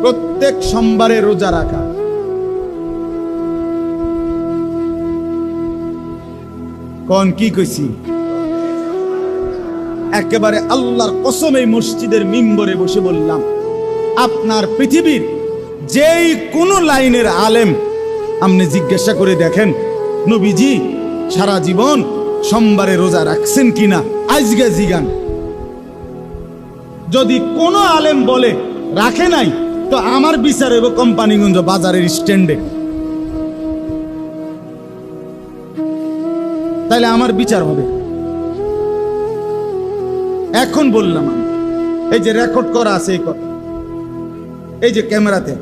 প্রত্যেক সোমবারে রোজা রাখা। কোন, কি কইছি? একেবারে আল্লাহর কসম এই মসজিদের মিম্বরে বসে বললাম, আপনার পৃথিবীর যেই কোন লাইনের আলেম, আপনি জিজ্ঞাসা করে দেখেন, নবীজি, সারা জীবন সোমবারে রোজা রাখছেন কিনা? আজকে জিগান। যদি কোনো আলেম বলে, রাখে নাই তো আমার বিচার হইব কোম্পানিগঞ্জ বাজারের স্ট্যান্ডে। তাহলে আমার বিচার হবে। এখন বললাম আমি, এই যে রেকর্ড করা আছে এই কথা, এই যে ক্যামেরাতে,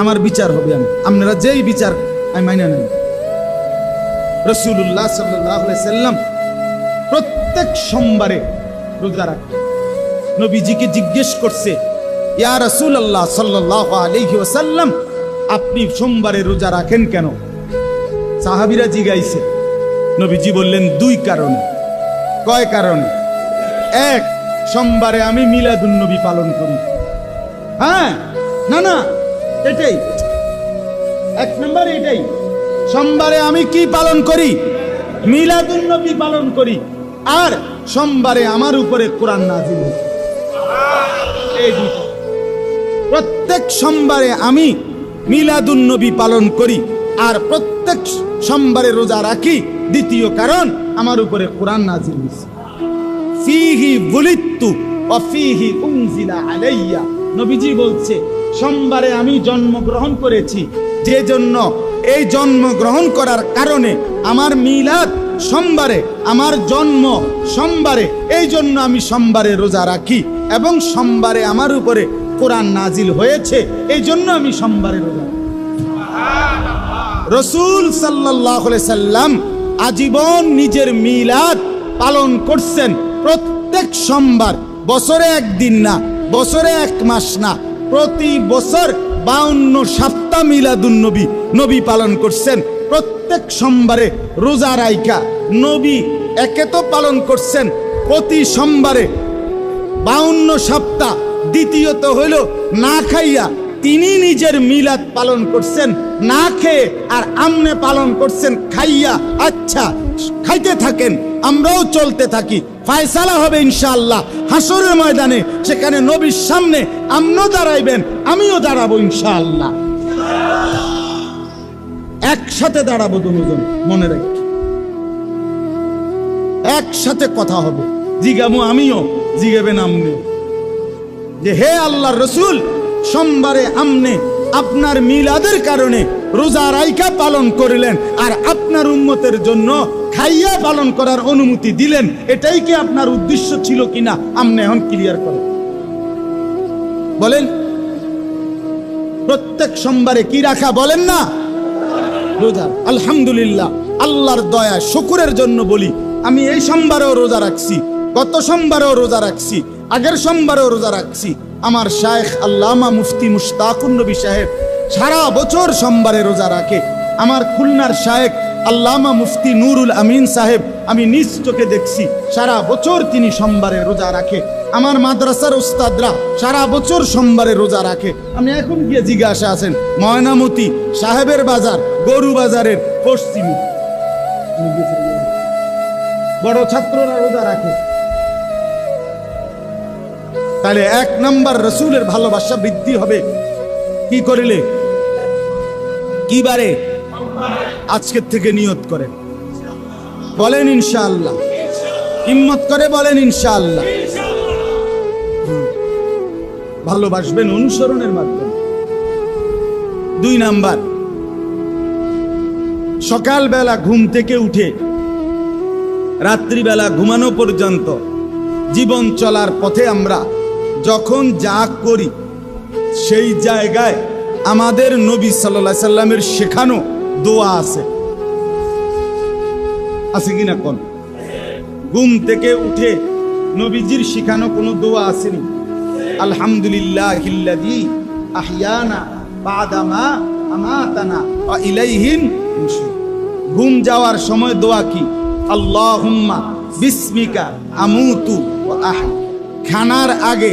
আমার বিচার হবে আমি। আপনারা যেই বিচার, আমি মাইনে নেন রসুল্লাহ সাল্লাম প্রত্যেক সোমবারে রোজা রাখে। নবীজিকে জিজ্ঞেস করছে ইয়া রসুল আল্লাহ সাল্লাহ আলহি আপনি সোমবারে রোজা রাখেন কেন? সাহাবিরা জিগাইছে। নবীজি বললেন, দুই কারণে। কয় কারণে? এক, সোমবারে আমি মিলাদুন নবী পালন করি। হ্যাঁ? না না, এটাই। এক নম্বর এটাই। সোমবারে আমি কি পালন করি? মিলাদুন নবী পালন করি। আর সোমবারে আমার উপরে কোরআন নাজিল হয়। এই দুইটা। প্রত্যেক সোমবারে আমি মিলাদুন নবী পালন করি। আর প্রত্যেক সোমবারে রোজা রাখি। দ্বিতীয় কারণ, আমার উপরে কোরআন নাজিল হয়েছে ফিহি বুলিত্তু অফিহি উনজিলা আলাইয়া। নবীজি বলছে, সোমবারে আমি জন্মগ্রহণ করেছি। যে জন্য এই জন্মগ্রহণ করার কারণে আমার মিলাদ সোমবারে, আমার জন্ম সোমবারে, এই জন্য আমি সোমবারে রোজা রাখি। এবং সোমবারে আমার উপরে কোরআন নাজিল হয়েছে, এই জন্য আমি সোমবারে রসুল সাল্লাহ সাল্লাম আজীবন নিজের মিলাদ পালন করছেন প্রত্যেক সোমবার। বছরে একদিন না, বছরে এক মাস না, প্রতি বছর বাউন্ন সপ্তাহ মিলাদুন নবী নবী পালন করছেন। প্রত্যেক সোমবারে রোজা রাইকা নবী একে তো পালন করছেন। প্রতি সোমবারে বাউন্ন সপ্তাহ দ্বিতীয়ত হইল, না খাইয়া তিনি নিজের মিলাদ পালন করছেন, না খেয়ে আর আমনে পালন করছেন, খাইয়া আচ্ছা খাইতে থাকেন, আমরাও চলতে থাকি। ফায়সালা হবে ইনশাআল্লাহ। হাসরের ময়দানে সেখানে নবীর সামনে আমনও দাঁড়াইবেন, আমিও দাঁড়াবো ইনশাআল্লাহ। একসাথে দাঁড়াবো দুজন, মনে রাখি। একসাথে কথা হবে। জিগামু আমিও জিগাবেন আমনিও যে হে আল্লাহর রসুল, সোমবারে আমনে আপনার মিলাদের কারণে রোজা রাইকা পালন করিলেন আর আপনার উন্মতের জন্য খাইয়া পালন করার অনুমতি দিলেন, এটাই কি আপনার উদ্দেশ্য ছিল কিনা আমনে এখন ক্লিয়ার করেন বলেন, প্রত্যেক সোমবারে কি রাখা বলেন না? রোজা, আলহামদুলিল্লাহ, আল্লাহর দয়া, শুকুরের জন্য বলি, আমি এই সোমবারেও রোজা রাখছি, গত সোমবারেও রোজা রাখছি আগের সোমবারেও রোজা রাখছি। আমার শায়েখ আল্লামা মুফতি মুশতাকুন নবী সাহেব সারা বছর সোমবারে রোজা রাখে। আমার খুলনার শায়েখ আল্লামা মুফতি নুরুল আমিন সাহেব, আমি নিজ চোখে দেখছি, সারা বছর তিনি সোমবারে রোজা রাখে। আমার মাদ্রাসার উস্তাদরা সারা বছর সোমবারে রোজা রাখে। আপনি এখন গিয়ে জিজ্ঞাসা আছেন, ময়নামতি সাহেবের বাজার, গরু বাজারের পশ্চিমে। বড় ছাত্ররা রোজা রাখে। তাহলে এক নাম্বার রসুলের ভালোবাসা বৃদ্ধি হবে। কি করিলে? কি বারে আজকের থেকে নিয়ত করেন। বলেন ইনশাআল্লাহ। হিম্মত করে বলেন ইনশাআল্লাহ। ভালোবাসবেন অনুসরণের মাধ্যমে। দুই নাম্বার। সকালবেলা ঘুম থেকে উঠে রাত্রিবেলা ঘুমানো পর্যন্ত জীবন চলার পথে আমরা যখন যা করি, সেই জায়গায় আমাদের নবী সাল্লাহ সাল্লামের শেখানো দোয়া আছে। আছে কিনা কোন? ঘুম থেকে উঠে নবীজির শেখানো কোনো দোয়া আসেনি। আলহামদুলিল্লাহ হিল্লাদি আহিয়ানা বাদামা আমাতানা ইলাইহিন ঘুম যাওয়ার সময় দোয়া কি? আল্লাহুম্মা বিসমিকা আমুতু আহি খানার আগে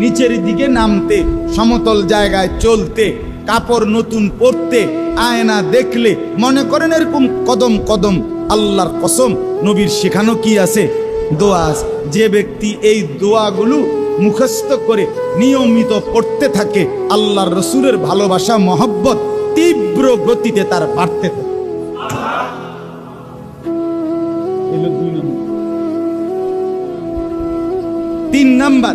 নিচের দিকে নামতে, সমতল জায়গায় চলতে, কাপড় নতুন পরতে, আয়না দেখলে মনে করেন এরকম কদম কদম আল্লাহর কসম, নবীর শেখানো কি আছে? দোয়া। যে ব্যক্তি এই দোয়াগুলো মুখস্থ করে নিয়মিত পড়তে থাকে, আল্লাহর রসুলের ভালোবাসা, মহব্বত তীব্র গতিতে তার বাড়তে থাকে। তিন নাম্বার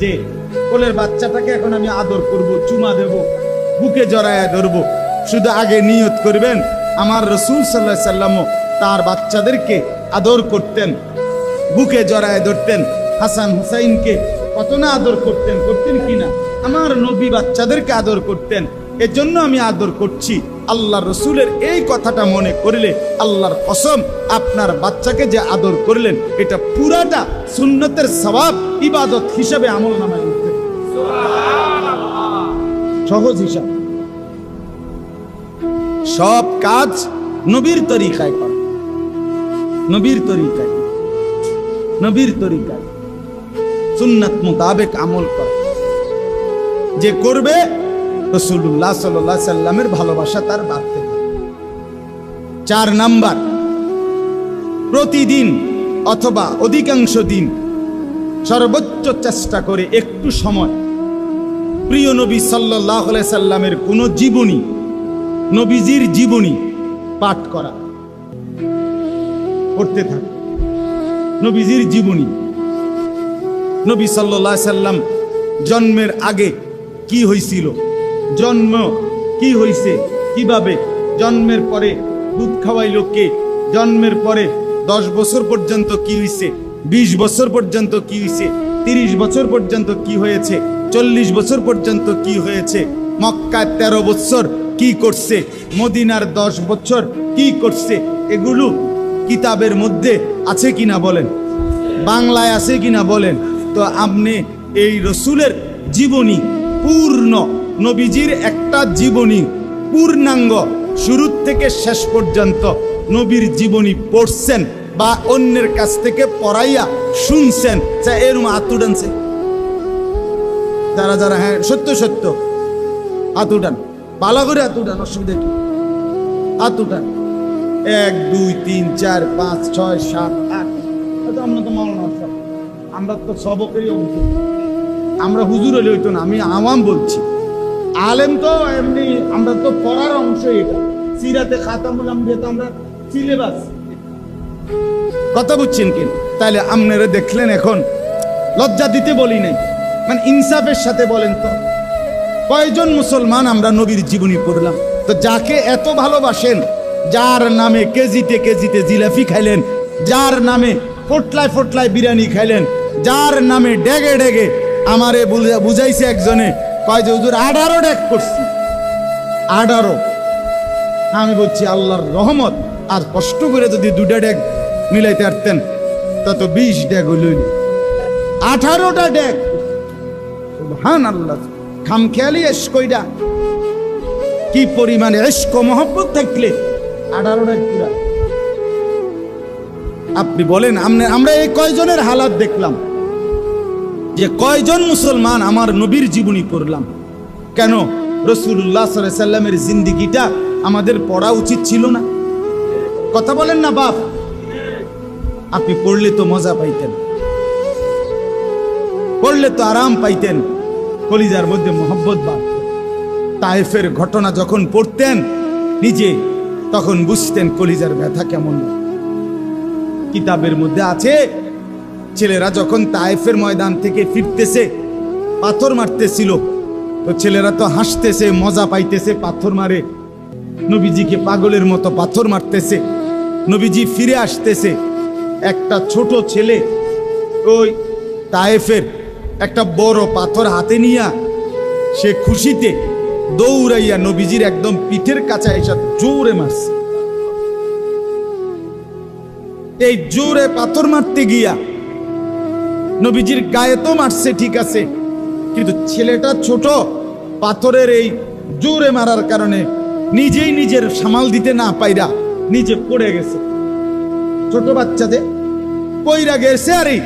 যে কোলের বাচ্চাটাকে এখন আমি আদর করব, চুমা দেব, বুকে জড়ায়া ধরব। শুধু আগে নিয়ত করবেন, আমার রসুল সাল্লাহ সাল্লামও তার বাচ্চাদেরকে আদর করতেন, বুকে জড়ায় ধরতেন। হাসান হুসাইনকে কত না আদর করতেন করতেন কিনা? আমার নবী বাচ্চাদেরকে আদর করতেন, এজন্য আমি আদর করছি। আল্লাহ রসুলের এই কথাটা মনে করলে আল্লাহর কসম, আপনার বাচ্চাকে যে আদর করলেন, এটা পুরাটা সুন্নতের স্বভাব। ইবাদত হিসাবে আমল নামায় উঠবে সহজ হিসাব। সব কাজ নবীর তরিকায় করা। নবীর তরিকায়। নবীর তরিকায়। সুন্নাত মোতাবেক আমল করা। যে করবে রসুল্লাহ সাল্লাহ সাল্লামের ভালোবাসা তার বাড়তে চার নাম্বার, প্রতিদিন অথবা অধিকাংশ দিন সর্বোচ্চ চেষ্টা করে একটু সময়। প্রিয় নবী সাল্লাহ সাল্লামের কোনো জীবনী, নবীজির জীবনী পাঠ করা। করতে থাকে। নবীজির জীবনী। নবী সাল্লাহ সাল্লাম জন্মের আগে কি হয়েছিল জন্ম কি হয়েছে কীভাবে? জন্মের পরে দুধ খাওয়াইল কে? জন্মের পরে দশ বছর পর্যন্ত কি হয়েছে বিশ বছর পর্যন্ত কি হয়েছে? তিরিশ বছর পর্যন্ত কি হয়েছে? চল্লিশ বছর পর্যন্ত কি হয়েছে? মক্কায় তেরো বছর কি করছে? মদিনার দশ বছর কি করছে? এগুলো কিতাবের মধ্যে আছে কিনা বলেন? বাংলায় আছে কিনা বলেন? তো আপনি এই রসুলের জীবনী, পূর্ণ, নবীজির একটা জীবনী, পূর্ণাঙ্গ শুরু থেকে শেষ পর্যন্ত নবীর জীবনী পড়ছেন। বা অন্যের কাছ থেকে পড়াইয়া শুনছেন, যা এরম আতুডানছে যারা যারা হ্যাঁ সত্য সত্য। আতুডান পালা করে আতুডান অসুবিধা কি? আতুডান এক, দুই, তিন, চার, পাঁচ, ছয়, সাত, আট। আমরা তো মাওলানা। আমরা তো সবকেরই অংশ। আমরা হুজুর হলে হইতো না, আমি আওয়াম বলছি। আলেম তো এমনি, আমরা তো পড়ার অংশ এটা। সিরাতে খাতামুল আম্বিয়া তো আমরা সিলেবাস। কথা বুঝছেন কি? তাহলে আপনারা দেখলেন এখন। লজ্জা দিতে বলি নাই। মানে ইনসাফের সাথে বলেন তো। কয়জন মুসলমান আমরা নবীর জীবনী পড়লাম? তো যাকে এত ভালোবাসেন, যার নামে কেজিতে কেজিতে জিলাফি খাইলেন, যার নামে ফোটলায় ফোটলায় বিরিয়ানি খাইলেন, যার নামে ডেগে ডেগে আমারে বুঝা- বুঝাইছে একজনে, কয় যে, হুজুর, আঠারো ডেক করছি। আঠারো। আমি বলছি, আল্লাহর রহমত। আর কষ্ট করে যদি দুটা ডেক মিলাইতে পারতেন তত বিশ ডেক হইল আঠারোটা ডেক হান আল্লাহ খামখেয়ালি এসকইটা কি পরিমাণে এস্ক মহব্বত থাকলে আঠারোটা পুরা। আপনি বলেন আমরা এই কয়জনের হালাত দেখলাম? যে কয়জন মুসলমান আমার নবীর জীবনী করলাম কেন রসুল্লাহ সাল্লামের জিন্দিগিটা আমাদের পড়া উচিত ছিল না? কথা বলেন না, বাপ। আপনি পড়লে তো মজা পাইতেন। পড়লে তো আরাম পাইতেন। কলিজার মধ্যে মোহব্বত বাড়ত। তায়েফের ঘটনা যখন পড়তেন নিজে, তখন বুঝতেন কলিজার ব্যথা কেমন। কিতাবের মধ্যে আছে, ছেলেরা যখন তায়েফের ময়দান থেকে ফিরতেছে, পাথর মারতেছিল, তো ছেলেরা তো হাসতেছে, মজা পাইতেছে, পাথর মারে। নবীজিকে পাগলের মতো পাথর মারতেছে, নবীজি ফিরে আসতেছে একটা ছোট ছেলে, ওই তায়েফের একটা বড় পাথর হাতে নিয়া সে খুশিতে দৌড়াইয়া নবীজির একদম পিঠের কাছে এসে জোরে মারছে। এই জোরে পাথর মারতে গিয়া নবীজির গায়ে তো মারছে, ঠিক আছে, কিন্তু ছেলেটা ছোট, পাথরের এই জোরে মারার কারণে নিজেই নিজের সামাল দিতে না পাইরা নিজে পড়ে গেছে। ছোট বাচ্চাদের কইরা গেছে, আরে,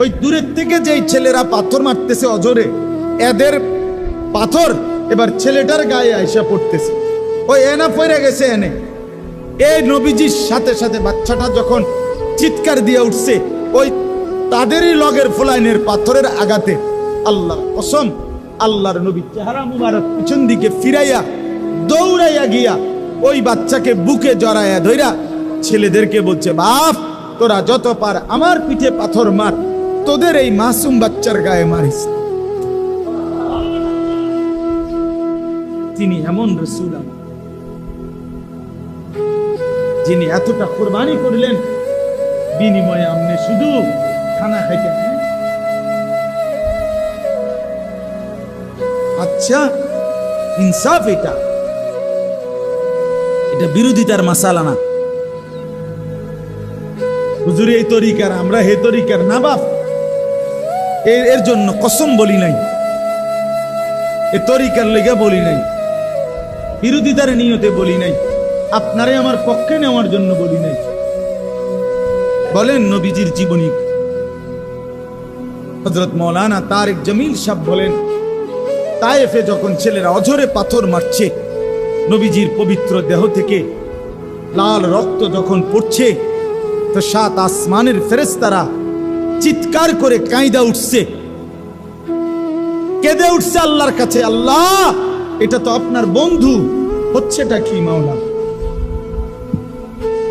ওই দূরের থেকে যেই ছেলেরা পাথর মারতেছে অজরে, এদের পাথর এবার ছেলেটার গায়ে আইসা পড়তেছে। ওই এনা পড়ে গেছে এনে। এই নবীজির সাথে সাথে বাচ্চাটা যখন চিৎকার দিয়ে উঠছে, ওই তাদেরই লগের ফুলাইনের পাথরের আঘাতে আল্লাহ কসম, আল্লাহর নবী চেহারা মুবারক পিছন দিকে ফিরাইয়া দৌড়াইয়া গিয়া ওই বাচ্চাকে বুকে জড়াইয়া ধইরা ছেলেদেরকে বলছে, বাপ, তোরা যত পার আমার পিঠে পাথর মার, তোদের এই মাসুম বাচ্চার গায়ে মারিস তিনি এমন রসুল যিনি এতটা কোরবানি করলেন, বিনিময়ে আপনি শুধু খানা খাইতেন। হ্যাঁ? আচ্ছা ইনসাফ এটা। এটা বিরোধিতার মাসালা না। হুজুর, এই তরিকার, আমরা হে তরিকার, না বাপ। এর এর জন্য কসম বলি নাই। এ তরিকার লেগে বলি নাই। বিরোধিতার নিয়তে বলি নাই। আপনারে আমার পক্ষে নেওয়ার জন্য বলি নাই। বলেন নবীজির জীবনী। হজরত মৌলানা তারেক জমিল সাহ বলেন, তায়েফে যখন ছেলেরা অঝরে পাথর মারছে, নবীজির পবিত্র দেহ থেকে লাল রক্ত যখন পড়ছে তো সাত আসমানের ফেরেস্তারা চিৎকার করে কাঁইদা উঠছে। কেঁদে উঠছে আল্লাহর কাছে, আল্লাহ, এটা তো আপনার বন্ধু, হচ্ছেটা কি মাওলা?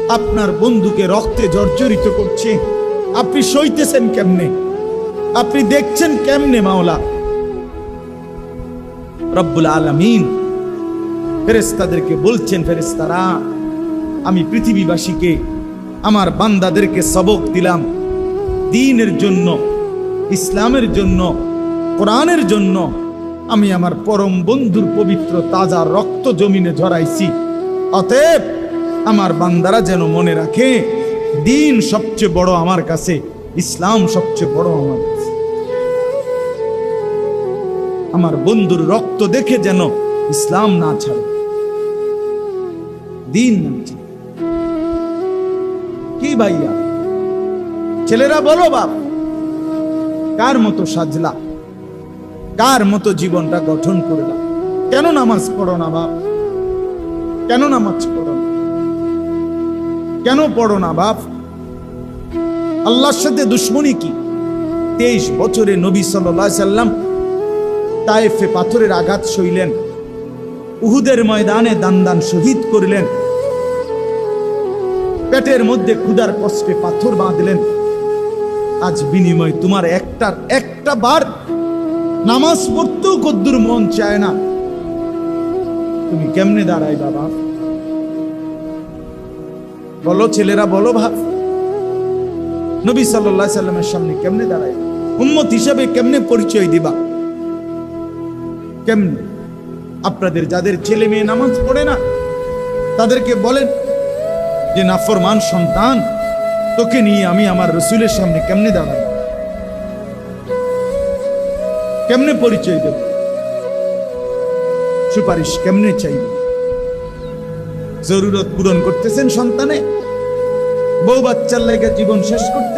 আপনার বন্ধুকে রক্তে জর্জরিত করছে, আপনি সইতেছেন কেমনে? আপনি দেখছেন কেমনে মাওলা? রব্বুল আলামিন। ফেরেস্তাদেরকে বলছেন ফেরেস্তারা আমি পৃথিবীবাসীকে আমার বান্দাদেরকে সবক দিলাম। দিনের জন্য, ইসলামের জন্য, কোরআনের জন্য। আমি আমার পরম বন্ধুর পবিত্র তাজা রক্ত জমিনে ঝরাইছি। অতএব আমার বান্দারা যেন মনে রাখে, দিন সবচেয়ে বড় আমার কাছে, ইসলাম সবচেয়ে বড় আমার কাছে। আমার বন্ধুর রক্ত দেখে যেন ইসলাম না ছাড়ে। দিন না ছাড়ে। ভাইয়া। ছেলেরা বলো বাপ, কার মতো সাজলা? কার মতো জীবনটা গঠন করলাম কেন নামাজ পড়ো না বাপ? কেন নামাজ পড়ো না? কেন পড়ো না বাপ? আল্লাহর সাথে দুশ্মনী কি? তেইশ বছরে নবী সাল্লাহ সাল্লাম তায়েফে পাথরের আঘাত সইলেন। উহুদের ময়দানে দান দান শহীদ করলেন। পেটের মধ্যে ক্ষুদার কষ্টে পাথর বাঁধলেন। আজ বিনিময় তোমার একটার একটা বার নামাজ পড়তেও কদ্দুর মন চায় না। তুমি কেমনে দাঁড়াই বাবা? বলো ছেলেরা, বলো ভাব নবী সাল্লাহ সাল্লামের সামনে কেমনে দাঁড়াই উম্মত হিসাবে কেমনে পরিচয় দিবা? কেমনে? আপনাদের যাদের ছেলে মেয়ে নামাজ পড়ে না, তাদেরকে বলেন যে নাফরমান সন্তান, তোকে নিয়ে আমি আমার রসুলের সামনে কেমনে দাঁড়াই? কেমনে পরিচয় দেব? সুপারিশ কেমনে চাইব? জরুরত পূরণ করতেছেন সন্তানে? বউ বাচ্চার লেগে জীবন শেষ করতে